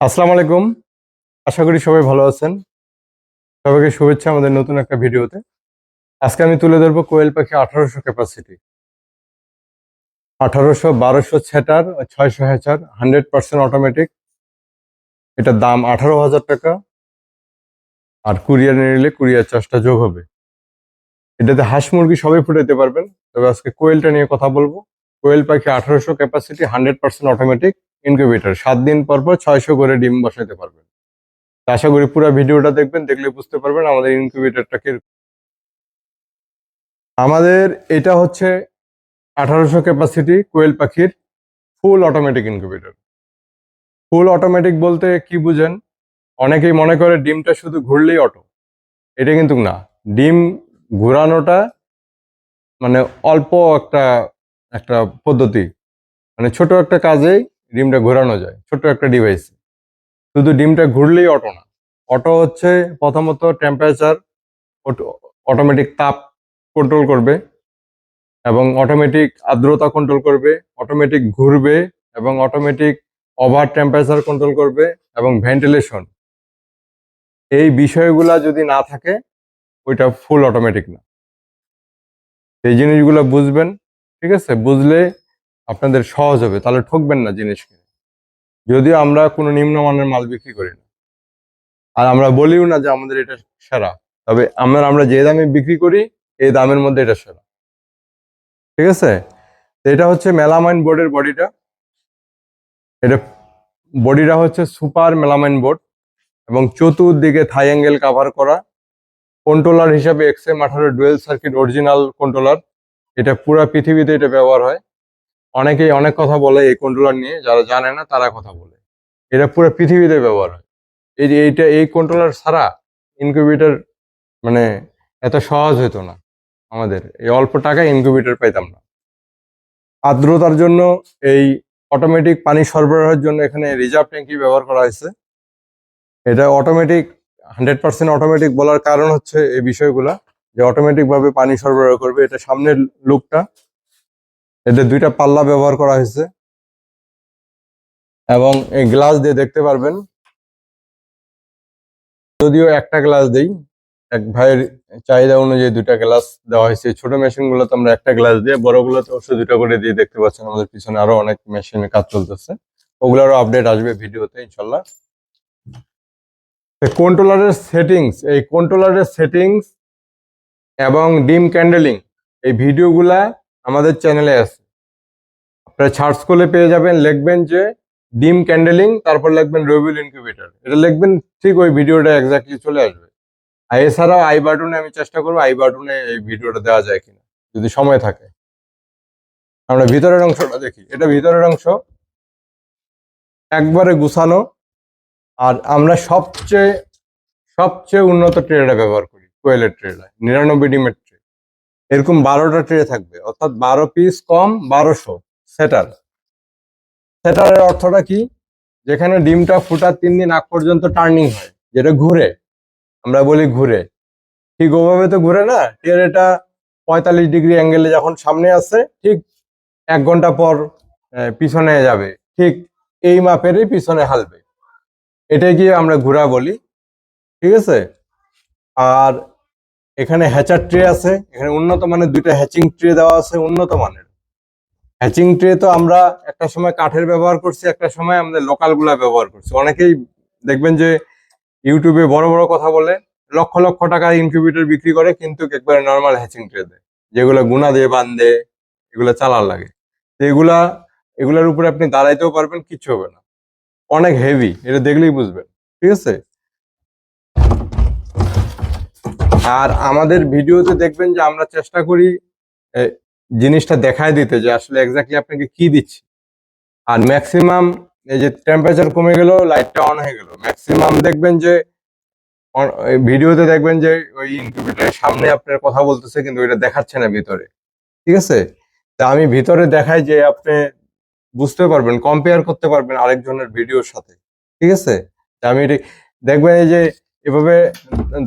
আসসালামু আলাইকুম। আশা করি সবাই ভালো আছেন। সবাইকে শুভেচ্ছা আমাদের নতুন একটা ভিডিওতে। আজকে আমি তুলে ধরবো কোয়েল পাখি আঠারোশো ক্যাপাসিটি আঠারোশো, বারোশো ছেটার, ছয়শো হ্যাচার হান্ড্রেড পার্সেন্ট অটোমেটিক এটার দাম আঠারো হাজার টাকা। আর কুরিয়ার নিলে কুরিয়ার চার্জটা যোগ হবে। এটাতে হাঁস মুরগি সবাই ফুটাইতে পারবেন। তবে আজকে কোয়েলটা নিয়ে কথা বলব। কোয়েল পাখি আঠারোশো capacity hundred percent automatic incubator সাত দিন পর পর ছয়শো করে ডিম বসাতে পারবেন। আশা করি পুরো ভিডিওটা দেখবেন, দেখলে বুঝতে পারবেন আমাদের ইনকিউবেটরটা কি আমাদের এটা হচ্ছে আঠারোশো ক্যাপাসিটি কোয়েল পাখির full automatic incubator full automatic বলতে কি বুঝেন? অনেকেই মনে করে ডিমটা শুধু ঘুরলেই অটো এটা কিন্তু না। ডিম ঘোরানোটা মানে অল্প একটা একটা পদ্ধতি। মানে ছোট একটা কাজেই ডিমটা ঘোরানো যায় ছোট একটা ডিভাইস শুধু ডিমটা ঘুরলেই অটো না। অটো হচ্ছে প্রথমত টেম্পারেচার অটোমেটিক তাপ কন্ট্রোল করবে এবং অটোমেটিক আর্দ্রতা কন্ট্রোল করবে অটোমেটিক ঘুরবে এবং অটোমেটিক ওভার টেম্পারেচার কন্ট্রোল করবে এবং ভেন্টিলেশন এই বিষয়গুলা যদি না থাকে, ওইটা ফুল অটোমেটিক না। এই জিনিসগুলো বুঝবেন, ঠিক আছে? বুঝলে আপনাদের সহজ হবে, তাহলে ঠকবেন না জিনিস কিনে যদিও আমরা কোনো নিম্নমানের মাল বিক্রি করি না। আর আমরা বলিও না যে আমাদের এটা সেরা, তবে আমরা আমরা যে দামে বিক্রি করি, এই দামের মধ্যে এটা সেরা। ঠিক আছে? এটা হচ্ছে মেলামাইন বোর্ডের বডিটা। এটা, বডিটা হচ্ছে সুপার মেলামাইন বোর্ড এবং চতুর্দিকে থাই অ্যাঙ্গেল কাভার করা। কন্ট্রোলার হিসাবে এক্সএম আঠারো ডুয়েল সার্কিট অরিজিনাল কন্ট্রোলার এটা পুরা পৃথিবীতে এটা ব্যবহার হয়। অনেকেই অনেক কথা বলে এই কন্ট্রোলার নিয়ে, যারা জানে না তারা কথা বলে। এটা পুরো পৃথিবীতে ব্যবহার হয়। এই যে এইটা, এই কন্ট্রোলার ছাড়া ইনকিউবেটর মানে এত সহজ হতো না আমাদের। এই অল্প টাকায় ইনকিউবেটর পাইতাম না। আর্দ্রতার জন্য এই অটোমেটিক পানি সরবরাহের জন্য এখানে রিজার্ভ ট্যাঙ্কি ব্যবহার করা হয়েছে। এটা অটোমেটিক হান্ড্রেড পার্সেন্ট অটোমেটিক বলার কারণ হচ্ছে এই বিষয়গুলা, যে অটোমেটিক ভাবে পানি সরবরাহ করবে। এটা সামনের লুকটা এতে দুইটা পাল্লা ব্যবহার করা হয়েছে। এবং এই গ্লাস দিয়ে দেখতে পারবেন। যদিও একটা গ্লাস দেই, এক ভাইয়ের চাহিদা অনুযায়ী দুটা গ্লাস দেওয়া হয়েছে। ছোট মেশিন গুলোতে আমরা একটা গ্লাস দিয়ে বড় গুলোতে অবশ্যই দুটো করে দিয়ে দেখতে পাচ্ছেন আমাদের পিছনে আরও অনেক মেশিনে কাজ চলতেছে। ওগুলোরও আপডেট আসবে ভিডিওতে ইনশাল্লাহ কন্ট্রোলারের সেটিংস এই কন্ট্রোলারের সেটিংস এবং ডিম ক্যান্ডেলিং এই ভিডিওগুলা আমাদের চ্যানেলে আছে। আপনারা সার্চ করলে পেয়ে যাবেন, লিখবেন যে ডিম ক্যান্ডেলিং, তারপর লিখবেন রবিউল ইনকিউবেটর। এটা লিখবেন, ঠিক ওই ভিডিওটা এক্স্যাক্টলি চলে আসবে। আর এছাড়াও আই বাটনে আমি চেষ্টা করব, আই বাটনে এই ভিডিওটা দেওয়া যায় কিনা, যদি সময় থাকে। আমরা ভিতরের অংশটা দেখি, এটা ভিতরের অংশ। একবারে গুছানো, আর আমরা সবচেয়ে সবচেয়ে উন্নত ট্রেটা ব্যবহার করি, কোয়েলের ট্রেটা নিরানব্বই ডিমের এরকম বারোটা ট্রে থাকবে। অর্থাৎ বারো পিস কম বারোশো সেটার। সেটারের অর্থটা কি? যেখানে ডিমটা ফুটার তিন দিন আগ পর্যন্ত টার্নিং হয়, যেটা ঘুরে। আমরা বলি ঘুরে। ঠিক ওভাবে তো ঘুরে না? ট্রেটা পঁয়তাল্লিশ ডিগ্রি অ্যাঙ্গেলে যখন সামনে আসে, ঠিক এক ঘণ্টা পর পিছনে যাবে। ঠিক এই মাপেরই পিছনে হালবে। এটাই গিয়ে আমরা ঘোরা বলি। ঠিক আছে? আর এখানে হ্যাচার ট্রে আছে, এখানে উন্নত মানের দুইটা হ্যাচিং ট্রে দেওয়া আছে, উন্নত মানের। হ্যাচিং ট্রে তো আমরা একটা সময় কাঠের ব্যবহার করছি, একটা সময় আমাদের লোকালগুলা ব্যবহার করছি। অনেকেই দেখবেন যে ইউটিউবে বড় বড় কথা বলে, লক্ষ লক্ষ টাকার ইনকিউবেটর বিক্রি করে, কিন্তু একবারে নর্মাল হ্যাচিং ট্রে দেয়। যেগুলো গুণা দিয়ে বান্ধে এগুলো চালার লাগে। তো এগুলা, এগুলার উপরে আপনি দাঁড়াইতেও পারবেন, কিচ্ছু হবে না। অনেক হেভি এটা দেখলেই বুঝবেন। ঠিক আছে? আর আমাদের ভিডিওতে দেখবেন যে আমরা চেষ্টা করি জিনিসটা দেখায় দিতে যে আসলে এক্স্যাক্টলি আপনাকে কি দিচ্ছি। আর ম্যাক্সিমাম এই যে টেম্পারেচার কমে গেল লাইটটা অন হয়ে গেল। ম্যাক্সিমাম দেখবেন যে ভিডিওতে দেখবেন যে ওই ইনকিউবেটরের সামনে আপনার কথা বলতেছে, কিন্তু ওইটা দেখাচ্ছে না ভিতরে। ঠিক আছে? তা আমি ভিতরে দেখাই যে আপনি বুঝতে পারবেন কম্পেয়ার করতে পারবেন আরেকজনের ভিডিওর সাথে। ঠিক আছে? আমি দেখবেন এই যে এভাবে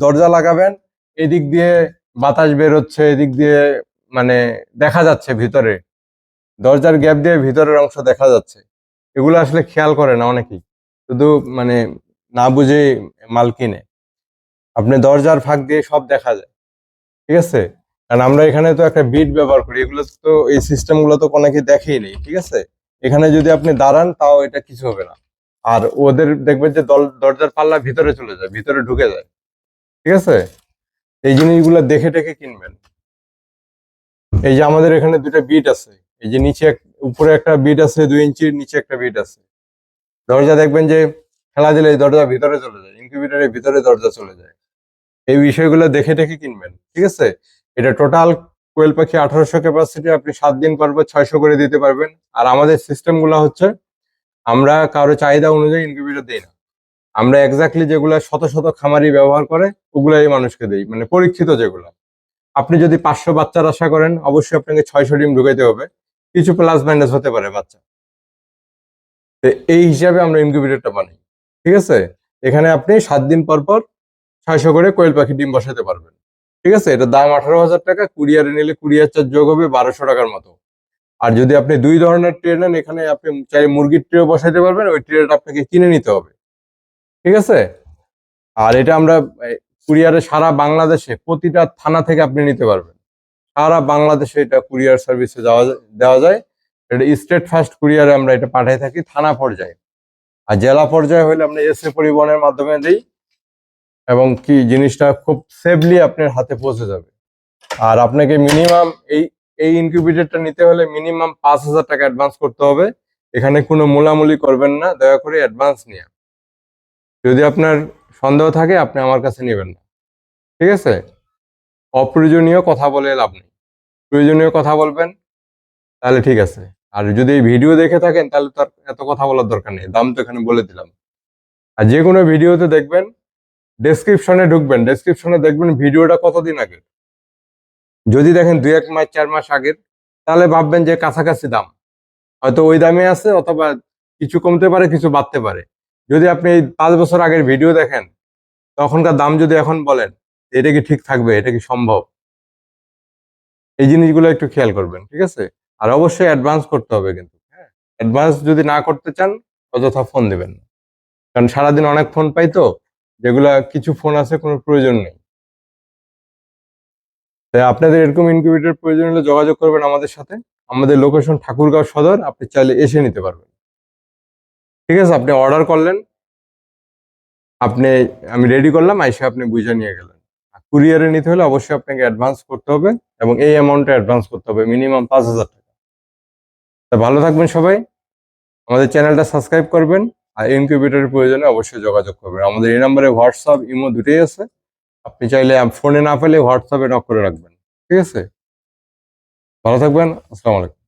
দরজা লাগাবেন এদিক দিয়ে বাতাস বের হচ্ছে, এদিক দিয়ে মানে দেখা যাচ্ছে ভিতরে। দরজার গ্যাপ দিয়ে ভিতরের অংশ দেখা যাচ্ছে। এগুলো আসলে খেয়াল করে না অনেকেই। শুধু মানে না বুঝে মাল কিনে। আপনি দরজার ফাঁক দিয়ে সব দেখা যায়। ঠিক আছে? কারণ আমরা এখানে তো একটা বিট ব্যবহার করি। এগুলো তো এই সিস্টেমগুলো তো অনেকে দেখেই নেই। ঠিক আছে? এখানে যদি আপনি দাঁড়ান, তাও এটা কিছু হবে না। আর ওদের দেখবেন যে দরজার পাল্লা ভিতরে চলে যায়, ভিতরে ঢুকে যায়। ঠিক আছে? এই জিনিসগুলো দেখে টেকে কিনবেন। এই যে আমাদের এখানে দুটো বিট আছে। এই যে নিচে উপরে একটা বিট আছে, দুই ইঞ্চির নিচে একটা বিট আছে। দরজা দেখবেন যে খেলা দিলে এই দরজা ভিতরে চলে যায়, ইনকিউবেটরের ভিতরে দরজা চলে যায়। এই বিষয়গুলো দেখে টেকে কিনবেন, ঠিক আছে? এটা টোটাল কোয়েল পাখি আঠারোশো ক্যাপাসিটি আপনি সাত দিন পর পর ছয়শো করে দিতে পারবেন। আর আমাদের সিস্টেমগুলো হচ্ছে, আমরা কারও চাহিদা অনুযায়ী ইনকিউবেটর দিই না। আমরা এক্স্যাক্টলি যেগুলো শত শত খামারি ব্যবহার করে, ওগুলাই মানুষকে দেই মানে পরীক্ষিত যেগুলো। আপনি যদি পাঁচশো বাচ্চার আশা করেন, অবশ্যই আপনাকে ছয়শো ডিম ঢুকাইতে হবে। কিছু প্লাস মাইনাস হতে পারে বাচ্চা। এই হিসাবে আমরা ইনকিউবেটরটা বানাই, ঠিক আছে? এখানে আপনি সাত দিন পর পর ছয়শো করে কোয়েল পাখি ডিম বসাতে পারবেন, ঠিক আছে? এটা দাম আঠারো হাজার টাকা, কুরিয়ারে নিলে কুরিয়ার চার্জ যোগ হবে বারোশো টাকার মতো। আর যদি আপনি দুই ধরনের ট্রে নেন, এখানে আপনি চাই মুরগির ট্রেও বসাইতে পারবেন, ওই ট্রেটা আপনাকে কিনে নিতে হবে। ঠিক আছে? আর এটা আমরা কুরিয়ারে সারা বাংলাদেশে প্রতিটা থানা থেকে আপনি নিতে পারবেন। সারা বাংলাদেশে এটা কুরিয়ার সার্ভিসে যায়- দেওয়া যায়। এটা স্টেট ফার্স্ট কুরিয়ারে আমরা এটা পাঠিয়ে থাকি থানা পর্যায়ে। আর জেলা পর্যায়ে হলে আমরা এসএ পরিবহনের মাধ্যমে দিই এবং কি জিনিসটা খুব সেফলি আপনার হাতে পৌঁছে যাবে। আর আপনাকে মিনিমাম এই এই ইনকিউবেটরটা নিতে হলে মিনিমাম পাঁচ হাজার টাকা অ্যাডভান্স করতে হবে। এখানে কোনো মোলামুলি করবেন না, দয়া করে অ্যাডভান্স নিয়ে যদি আপনার সন্দেহ থাকে, আপনি আমার কাছে নেবেন না। ঠিক আছে? অপ্রয়োজনীয় কথা বলে লাভ নেই। প্রয়োজনীয় কথা বলবেন, তাহলে ঠিক আছে। আর যদি এই ভিডিও দেখে থাকেন, তাহলে তার এত কথা বলার দরকার নেই। দাম তো এখানে বলে দিলাম। আর যে কোনো ভিডিওতে দেখবেন ডেসক্রিপশনে ঢুকবেন। ডেসক্রিপশনে দেখবেন ভিডিওটা কতদিন আগে যদি দেখেন দুই এক মাস, চার মাস আগের, তাহলে ভাববেন যে কাছাকাছি দাম। হয়তো ওই দামে আছে, অথবা কিছু কমতে পারে, কিছু বাড়তে পারে। যদি আপনি এই পাঁচ বছর আগের ভিডিও দেখেন, তখনকার দাম যদি এখন বলেন এটা কি ঠিক থাকবে? এটা কি সম্ভব? এই জিনিসগুলো একটু খেয়াল করবেন, ঠিক আছে? আর অবশ্যই অ্যাডভান্স করতে হবে কিন্তু হ্যাঁ? অ্যাডভান্স যদি না করতে চান, অযথা ফোন দিবেন না। কারণ সারাদিন অনেক ফোন পাই তো, যেগুলা কিছু ফোন আছে, কোনো প্রয়োজন নেই। তাই আপনাদের এরকম ইনকিউবেটর প্রয়োজন হলে যোগাযোগ করবেন আমাদের সাথে। আমাদের লোকেশন ঠাকুরগাঁও সদর, আপনি চাইলে এসে নিতে পারবেন। ঠিক আছে, আপনি অর্ডার করলেন। আপনি, আমি রেডি করলাম, আইসে আপনি বুঝে নিয়ে গেলেন। কুরিয়ারে নিতে হলে অবশ্যই আপনাকে অ্যাডভান্স করতে হবে এবং এই অ্যামাউন্টটা অ্যাডভান্স করতে হবে মিনিমাম পাঁচ হাজার টাকা। তা ভালো থাকবেন সবাই। আমাদের চ্যানেলটা সাবস্ক্রাইব করবেন, আর ইনকিউবেটরের প্রয়োজনে অবশ্যই যোগাযোগ করবেন। আমাদের এই নম্বরে হোয়াটসঅ্যাপ ইমো দুটোই আছে। আপনি চাইলে ফোনে না পেলে হোয়াটসঅ্যাপে নক করে রাখবেন। ঠিক আছে? ভালো থাকবেন, আসসালামু আলাইকুম।